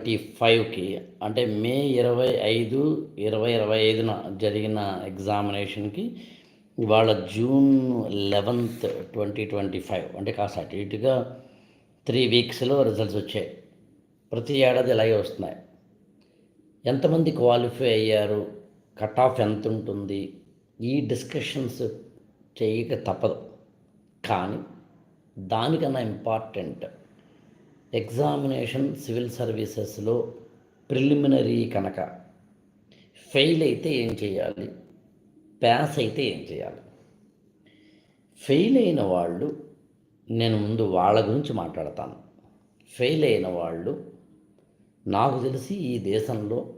Twenty ఫైవ్కి అంటే మే ఇరవై ఐదు ఇరవై ఇరవై ఐదున జరిగిన ఎగ్జామినేషన్కి ఇవాళ June eleventh twenty twenty five అంటే కాస్త అటు ఇటుగా త్రీ వీక్స్లో రిజల్ట్స్ వచ్చాయి. ప్రతి ఏడాది ఇలాగే వస్తున్నాయి. ఎంతమంది క్వాలిఫై అయ్యారు? కట్ ఆఫ్ ఎంత ఉంటుంది ఈ డిస్కషన్స్ చేయక తప్పదు. కానీ దానికన్నా ఇంపార్టెంట్ ఎగ్జామినేషన్ సివిల్ సర్వీసెస్లో ప్రిలిమినరీ కనుక ఫెయిల్ అయితే ఏం చేయాలి? పాస్ అయితే ఏం చేయాలి? ఫెయిల్ అయిన వాళ్ళు నేను ముందు వాళ్ళ గురించి మాట్లాడతాను. ఫెయిల్ అయిన వాళ్ళు నాకు తెలిసి ఈ దేశంలో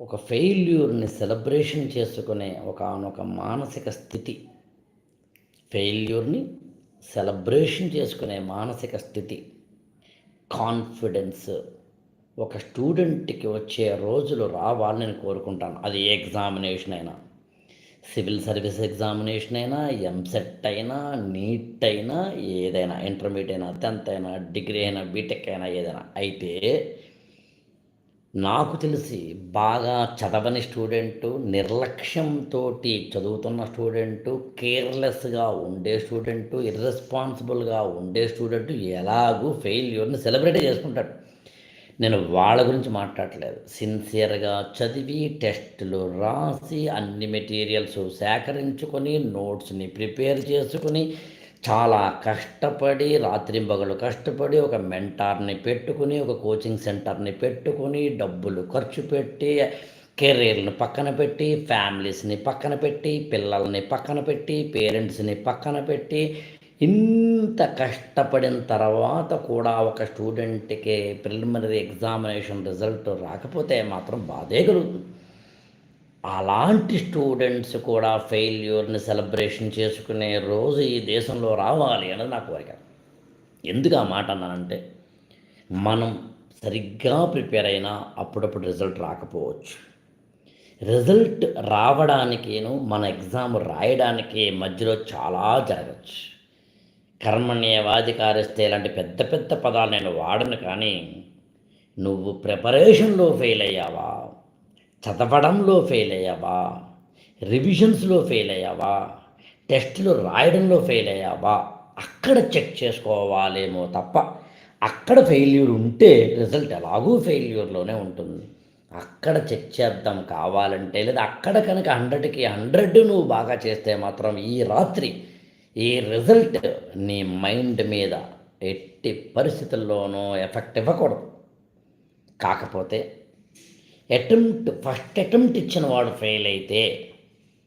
ఒక ఫెయిల్యూర్ని సెలబ్రేషన్ చేసుకునే ఒక ఒక మానసిక స్థితి ఫెయిల్యూర్ని సెలబ్రేషన్ చేసుకునే మానసిక స్థితి కాన్ఫిడెన్స్. ఒక స్టూడెంట్కి వచ్చే రోజులు రావాలని నేను కోరుకుంటాను. అది ఏ ఎగ్జామినేషన్ అయినా. సివిల్ సర్వీస్ ఎగ్జామినేషన్ అయినా ఎంసెట్ అయినా నీట్ అయినా ఏదైనా ఇంటర్మీడియట్ అయినా టెన్త్ అయినా డిగ్రీ అయినా బీటెక్ అయినా ఏదైనా. అయితే నాకు తెలిసి బాగా చదవని స్టూడెంటు నిర్లక్ష్యంతో చదువుతున్న స్టూడెంటు కేర్లెస్గా ఉండే స్టూడెంటు ఇర్రెస్పాన్సిబుల్గా ఉండే స్టూడెంట్ ఎలాగూ ఫెయిల్యూర్ని సెలబ్రేట్ చేసుకుంటాడు. నేను వాళ్ళ గురించి మాట్లాడలేదు సిన్సియర్గా చదివి టెస్టులు రాసి అన్ని మెటీరియల్స్ సేకరించుకొని నోట్స్ని ప్రిపేర్ చేసుకుని చాలా కష్టపడి రాత్రింబగలు కష్టపడి ఒక మెంటార్ని పెట్టుకుని ఒక కోచింగ్ సెంటర్ని పెట్టుకుని డబ్బులు ఖర్చు పెట్టి కెరీర్ను పక్కన పెట్టి ఫ్యామిలీస్ని పక్కన పెట్టి పిల్లల్ని పక్కన పెట్టి పేరెంట్స్ని పక్కన పెట్టి ఇంత కష్టపడిన తర్వాత కూడా ఒక స్టూడెంట్కి ప్రిలిమినరీ ఎగ్జామినేషన్ రిజల్ట్ రాకపోతే మాత్రం బాధే కలుగుతుంది. అలాంటి స్టూడెంట్స్ కూడా ఫెయిల్యూర్ని సెలబ్రేషన్ చేసుకునే రోజు ఈ దేశంలో రావాలి అన్నది నా కోరిక. ఎందుకు ఆ మాట అన్నానంటే మనం సరిగ్గా ప్రిపేర్ అయినా అప్పుడప్పుడు రిజల్ట్ రాకపోవచ్చు. రిజల్ట్ రావడానికేను మన ఎగ్జామ్ రాయడానికి మధ్యలో చాలా జరగచ్చు. కర్మణ్యవాధికారిస్తే ఇలాంటి పెద్ద పెద్ద పదాలు నేను వాడను కానీ నువ్వు ప్రిపరేషన్లో ఫెయిల్ అయ్యావా? చదవడంలో ఫెయిల్ అయ్యావా రివిజన్స్లో ఫెయిల్ అయ్యావా టెస్టులు రాయడంలో ఫెయిల్ అయ్యావా అక్కడ చెక్ చేసుకోవాలేమో తప్ప అక్కడ ఫెయిల్యూర్ ఉంటే రిజల్ట్ ఎలాగూ ఫెయిల్యూర్లోనే ఉంటుంది. అక్కడ చెక్ చేద్దాం కావాలంటే లేదా అక్కడ కనుక హండ్రెడ్కి హండ్రెడ్ నువ్వు బాగా చేస్తే మాత్రం ఈ రాత్రి ఈ రిజల్ట్ నీ మైండ్ మీద ఎట్టి పరిస్థితుల్లోనూ ఎఫెక్ట్ ఇవ్వకూడదు. కాకపోతే అటెంప్ట్ ఫస్ట్ అటెంప్ట్ ఇచ్చిన వాడు ఫెయిల్ అయితే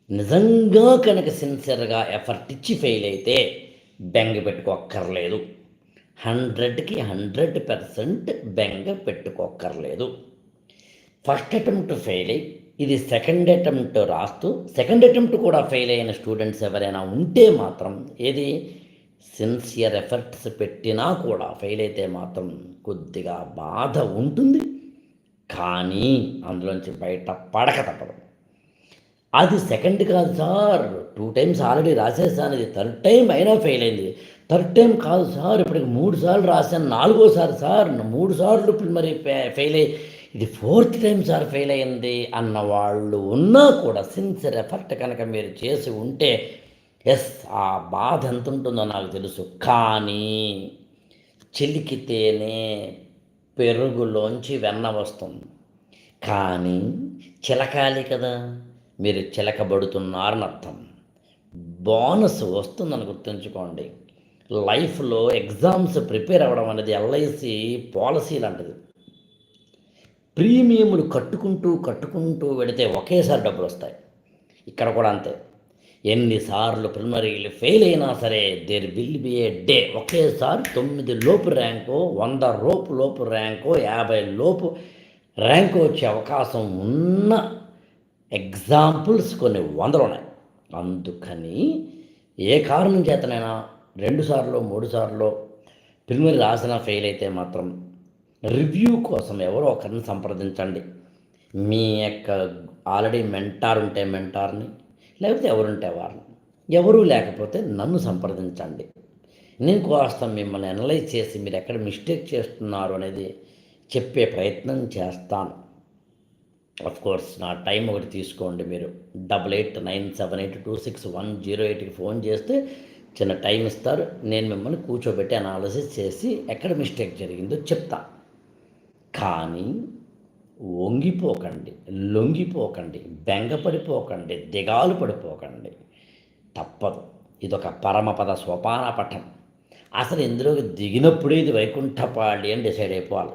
నిజంగా కనుక సిన్సియర్గా ఎఫర్ట్ ఇచ్చి ఫెయిల్ అయితే బెంగ పెట్టుకోక్కర్లేదు. హండ్రెడ్కి హండ్రెడ్ పర్సెంట్ బెంగ పెట్టుకోక్కర్లేదు. ఫస్ట్ అటెంప్ట్ ఫెయిల్ అయ్యి ఇది సెకండ్ అటెంప్ట్ రాస్తూ సెకండ్ అటెంప్ట్ కూడా ఫెయిల్ అయిన స్టూడెంట్స్ ఎవరైనా ఉంటే మాత్రం ఏది? సిన్సియర్ ఎఫర్ట్స్ పెట్టినా కూడా ఫెయిల్ అయితే మాత్రం కొద్దిగా బాధ ఉంటుంది. కానీ అందులోంచి బయట పడక తప్పదు. అది సెకండ్ కాదు సార్. టూ టైమ్స్ ఆల్రెడీ రాసేసాను. ఇది థర్డ్ టైం అయినా ఫెయిల్ అయింది. థర్డ్ టైం కాదు సార్. ఇప్పటికి మూడు సార్లు రాశాను. నాలుగోసారి సార్ మూడు సార్లు ఇప్పుడు మరి ఫెయిల్ అయ్యి ఇది ఫోర్త్ టైం సార్ ఫెయిల్ అయింది అన్న వాళ్ళు ఉన్నా కూడా సిన్సియర్ ఎఫర్ట్ కనుక మీరు చేసి ఉంటే ఎస్ ఆ బాధ ఎంత ఉంటుందో నాకు తెలుసు. కానీ చిలికితేనే పెరుగులోంచి వెన్న వస్తుంది. కానీ చిలకాలి కదా మీరు చిలకబడుతున్నారని అర్థం. బోనస్ వస్తుందని గుర్తుంచుకోండి. లైఫ్లో ఎగ్జామ్స్ ప్రిపేర్ అవ్వడం అనేది ఎల్ఐసి పాలసీ లాంటిది. ప్రీమియంలు కట్టుకుంటూ కట్టుకుంటూ వెడితే ఒకేసారి డబ్బులు వస్తాయి ఇక్కడ కూడా అంతే. ఎన్నిసార్లు ప్రిలిమినరీలు ఫెయిల్ అయినా సరే there will be a day ఒకేసారి తొమ్మిది లోపు ర్యాంకు వంద రోపు లోపు ర్యాంకు యాభై లోపు ర్యాంకు వచ్చే అవకాశం ఉన్న ఎగ్జాంపుల్స్ కొన్ని వందలు ఉన్నాయి అందుకని ఏ కారణం చేతనైనా రెండు సార్లు మూడు సార్లు ప్రిలిమరీ రాసిన ఫెయిల్ అయితే మాత్రం రివ్యూ కోసం ఎవరో ఒకరిని సంప్రదించండి. మీ యొక్క ఆల్రెడీ మెంటార్ ఉంటే మెంటార్ని లేకపోతే ఎవరుంటే వాళ్ళు ఎవరూ లేకపోతే నన్ను సంప్రదించండి. నేను కాస్త మిమ్మల్ని అనలైజ్ చేసి మీరు ఎక్కడ మిస్టేక్ చేస్తున్నారు అనేది చెప్పే ప్రయత్నం చేస్తాను. అఫ్ కోర్స్ నా టైం ఒకటి తీసుకోండి మీరు. Double eight nine seven eight two six one zero ఎయిట్కి ఫోన్ చేస్తే చిన్న టైం ఇస్తారు. నేను మిమ్మల్ని కూర్చోబెట్టి అనాలసిస్ చేసి ఎక్కడ మిస్టేక్ జరిగిందో చెప్తా. కానీ వంగిపోకండి లొంగిపోకండి బెంగపడిపోకండి దిగాలు పడిపోకండి. తప్పదు. ఇదొక పరమపద సోపాన పఠం అసలు ఇందులోకి దిగినప్పుడే ఇది వైకుంఠపాడి అని డిసైడ్ అయిపోవాలి.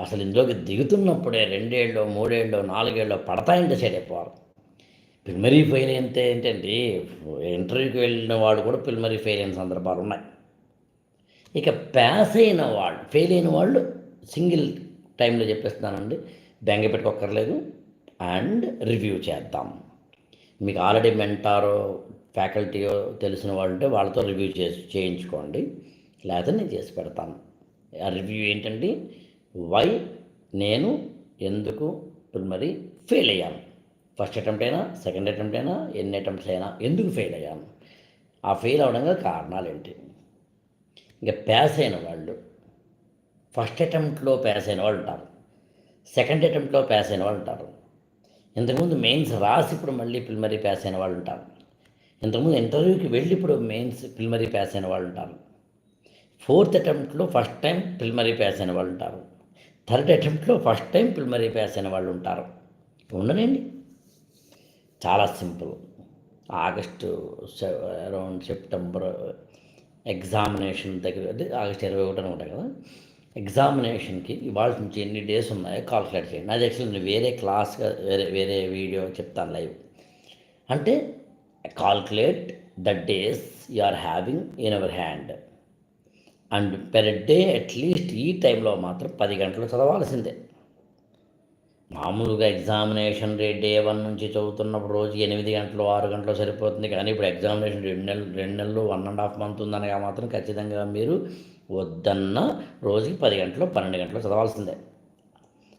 అసలు ఇందులోకి దిగుతున్నప్పుడే రెండేళ్ళు మూడేళ్ళు నాలుగేళ్ళు పడతాయని డిసైడ్ అయిపోవాలి. ప్రిమరీ ఫెయిల్ అయితే ఏంటండి ఇంటర్వ్యూకి వెళ్ళిన వాడు కూడా ప్రిమరీ ఫెయిల్ అయిన సందర్భాలు ఉన్నాయి. ఇక పాస్ అయిన వాళ్ళు ఫెయిల్ అయిన వాళ్ళు సింగిల్ టైంలో చెప్పేస్తున్నానండి. బెంగ పెట్టుకోక్కర్లేదు. అండ్ రివ్యూ చేద్దాం. మీకు ఆల్రెడీ మెంటారో ఫ్యాకల్టీయో తెలిసిన వాళ్ళు ఉంటే వాళ్ళతో రివ్యూ చేసి చేయించుకోండి. లేకపోతే నేను చేసి పెడతాను. ఆ రివ్యూ ఏంటంటే వై నేను ఎందుకు మరి ఫెయిల్ అయ్యాను? ఫస్ట్ అటెంప్ట్ అయినా సెకండ్ అటెంప్ట్ అయినా ఎన్ని అటెంప్ట్స్ అయినా ఎందుకు ఫెయిల్ అయ్యాను? ఆ ఫెయిల్ అవడంగా కారణాలు ఏంటి ఇంకా ప్యాస్ అయిన వాళ్ళు ఫస్ట్ అటెంప్ట్లో పాస్ అయిన వాళ్ళు ఉంటారు. సెకండ్ అటెంప్ట్లో పాస్ అయిన వాళ్ళు ఉంటారు. ఇంతకుముందు మెయిన్స్ రాసి ఇప్పుడు మళ్ళీ ప్రిలిమరీ పాస్ అయిన వాళ్ళు ఉంటారు. ఇంతకుముందు ఇంటర్వ్యూకి వెళ్ళి ఇప్పుడు మెయిన్స్ ప్రిలిమరీ పాస్ అయిన వాళ్ళు ఉంటారు. ఫోర్త్ అటెంప్ట్లో ఫస్ట్ టైం ప్రిలిమరీ పాస్ అయిన వాళ్ళు ఉంటారు. థర్డ్ అటెంప్ట్లో ఫస్ట్ టైం ప్రిలిమరీ పాస్ అయిన వాళ్ళు ఉంటారు. ఉండనండి. చాలా simple. August around September examination దగ్గర అంటే ఆగస్ట్ ఇరవై ఒకటి ఉంటాయి కదా. ఎగ్జామినేషన్కి ఇవాళ నుంచి ఎన్ని డేస్ ఉన్నాయో కాల్కులేట్ చేయండి. అది యాక్చువల్లీ నేను వేరే క్లాస్గా వేరే వేరే వీడియో చెప్తాను లైవ్. అంటే calculate the days you are having in our hand. And per day at least ఈ టైంలో మాత్రం పది గంటలు చదవాల్సిందే. మామూలుగా ఎగ్జామినేషన్ డే డే వన్ నుంచి చదువుతున్నప్పుడు రోజు ఎనిమిది గంటలు ఆరు గంటలు సరిపోతుంది కానీ ఇప్పుడు ఎగ్జామినేషన్ రెండు నెలలు రెండు నెలలు వన్ అండ్ హాఫ్ మంత్ ఉందనగా మాత్రం ఖచ్చితంగా మీరు వద్దన్న రోజుకి పది గంటలు పన్నెండు గంటలు చదవాల్సిందే.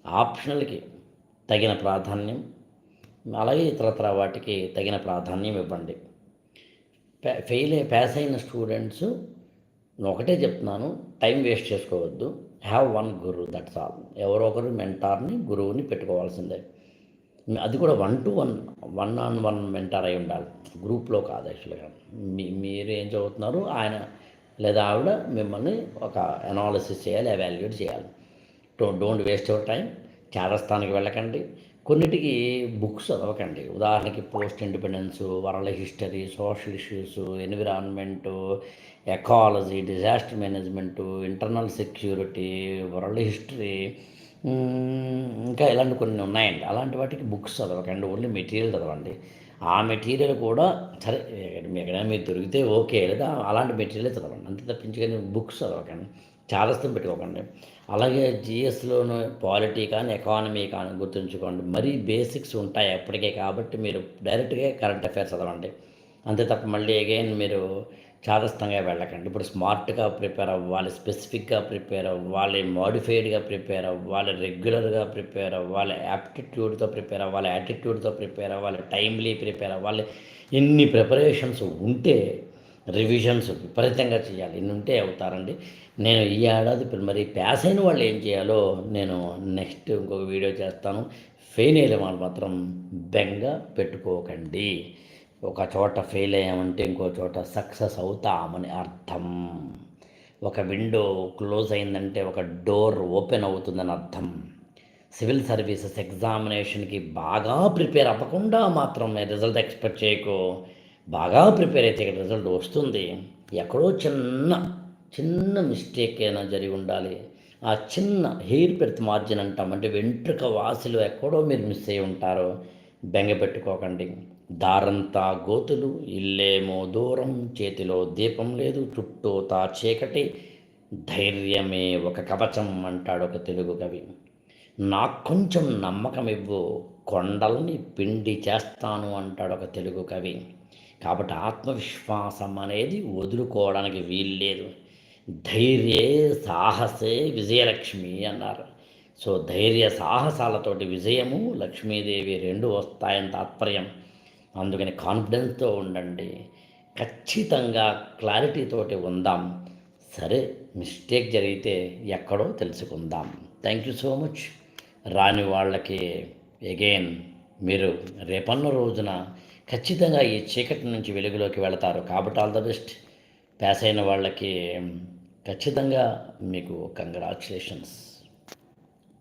ఆప్షనల్కి తగిన ప్రాధాన్యం అలాగే ఇతరత్ర వాటికి తగిన ప్రాధాన్యం ఇవ్వండి. ఫెయిల్ పాస్ అయిన స్టూడెంట్స్ ఒకటే చెప్తున్నాను టైం వేస్ట్ చేసుకోవద్దు. Have one guru that's all ఎవరో ఒకరు మెంటార్ని గురువుని పెట్టుకోవాల్సిందే. అది కూడా one to one one on one mentor అయి ఉండాలి. గ్రూప్లో కాదు యాక్చువల్గా మీ మీరు ఏం చదువుతున్నారు? ఆయన లేదా ఆవిడ మిమ్మల్ని ఒక అనాలిసిస్ చేయాలి అవాల్యుయేట్ చేయాలి. డోంట్ వేస్ట్ యువర్ టైం చారస్థానికి వెళ్ళకండి. కొన్నిటికి బుక్స్ చదవకండి. ఉదాహరణకి post independence world history social issues environment ecology disaster management internal security world history ఇంకా ఇలాంటి కొన్ని ఉన్నాయండి. అలాంటి వాటికి బుక్స్ చదవకండి. ఓన్లీ మెటీరియల్ చదవండి. ఆ మెటీరియల్ కూడా సరే ఎక్కడైనా మీరు దొరికితే ఓకే లేదా అలాంటి మెటీరియల్ చదవండి. అంతే తప్పించుకొని బుక్స్ చదవకండి. చాలాస్తం పెట్టుకోకండి. అలాగే జిఎస్లోను పాలిటీ కానీ ఎకానమీ కానీ గుర్తుంచుకోండి. మరీ బేసిక్స్ ఉంటాయి ఎప్పటికే కాబట్టి మీరు డైరెక్ట్గా కరెంట్ అఫైర్స్ చదవండి. అంతే తప్ప మళ్ళీ అగైన్ మీరు చాదస్తంగా వెళ్ళకండి. ఇప్పుడు స్మార్ట్గా ప్రిపేర్ అవ్వాలి స్పెసిఫిక్గా ప్రిపేర్ అవ్వాలి మోడిఫైడ్గా ప్రిపేర్ అవ్వాలి రెగ్యులర్గా ప్రిపేర్ అవ్వాలి యాప్టిట్యూడ్తో ప్రిపేర్ అవ్వాలి యాటిట్యూడ్తో ప్రిపేర్ అవ్వాలి టైమ్లీ ప్రిపేర్ అవ్వాలి ఎన్ని ప్రిపరేషన్స్ ఉంటే రివిజన్స్ విపరీతంగా చేయాలి. ఇన్ని ఉంటే అవుతారండి. నేను ఈ ఏడాది మరి ప్యాస్ అయిన వాళ్ళు ఏం చేయాలో నేను నెక్స్ట్ ఇంకొక వీడియో చేస్తాను. ఫెయిల్ అయిన వాళ్ళు మాత్రం బెంగ పెట్టుకోకండి. ఒక చోట ఫెయిల్ అయ్యామంటే ఇంకో చోట సక్సెస్ అవుతామని అర్థం. ఒక విండో క్లోజ్ అయిందంటే ఒక డోర్ ఓపెన్ అవుతుందని అర్థం. సివిల్ సర్వీసెస్ ఎగ్జామినేషన్కి బాగా ప్రిపేర్ అవ్వకుండా మాత్రం రిజల్ట్ ఎక్స్పెక్ట్ చేయకు. బాగా ప్రిపేర్ అయితే రిజల్ట్ వస్తుంది. ఎక్కడో చిన్న చిన్న మిస్టేక్ అయినా జరిగి ఉండాలి. ఆ చిన్న హెయిర్ పెర్త్ మార్జిన్ అంటాం. అంటే వెంట్రుక వాసులు ఎక్కడో మీరు మిస్ అయి ఉంటారు. బెంగ పెట్టుకోకండి దారంతా గోతులు ఇల్లేమో దూరం చేతిలో దీపం లేదు చుట్టూతా చీకటి ధైర్యమే ఒక కవచం అంటాడు ఒక తెలుగు కవి. నాకు కొంచెం నమ్మకం ఇవ్వు కొండల్ని పిండి చేస్తాను అంటాడు ఒక తెలుగు కవి. కాబట్టి ఆత్మవిశ్వాసం అనేది వదులుకోవడానికి వీల్లేదు. ధైర్యే సాహసే విజయలక్ష్మి అన్నారు. సో ధైర్య సాహసాలతోటి విజయము లక్ష్మీదేవి రెండు వస్తాయని తాత్పర్యం. అందుకని కాన్ఫిడెన్స్తో ఉండండి. ఖచ్చితంగా క్లారిటీతోటి ఉందాం. సరే మిస్టేక్ జరిగితే ఎక్కడో తెలుసుకుందాం. Thank you so much. రాని వాళ్ళకి ఎగైన్ మీరు రేపన్న రోజున ఖచ్చితంగా ఈ చీకటి నుంచి వెలుగులోకి వెళతారు కాబట్టి ఆల్ ద బెస్ట్. పాస్ అయిన వాళ్ళకి ఖచ్చితంగా మీకు కంగ్రాచులేషన్స్.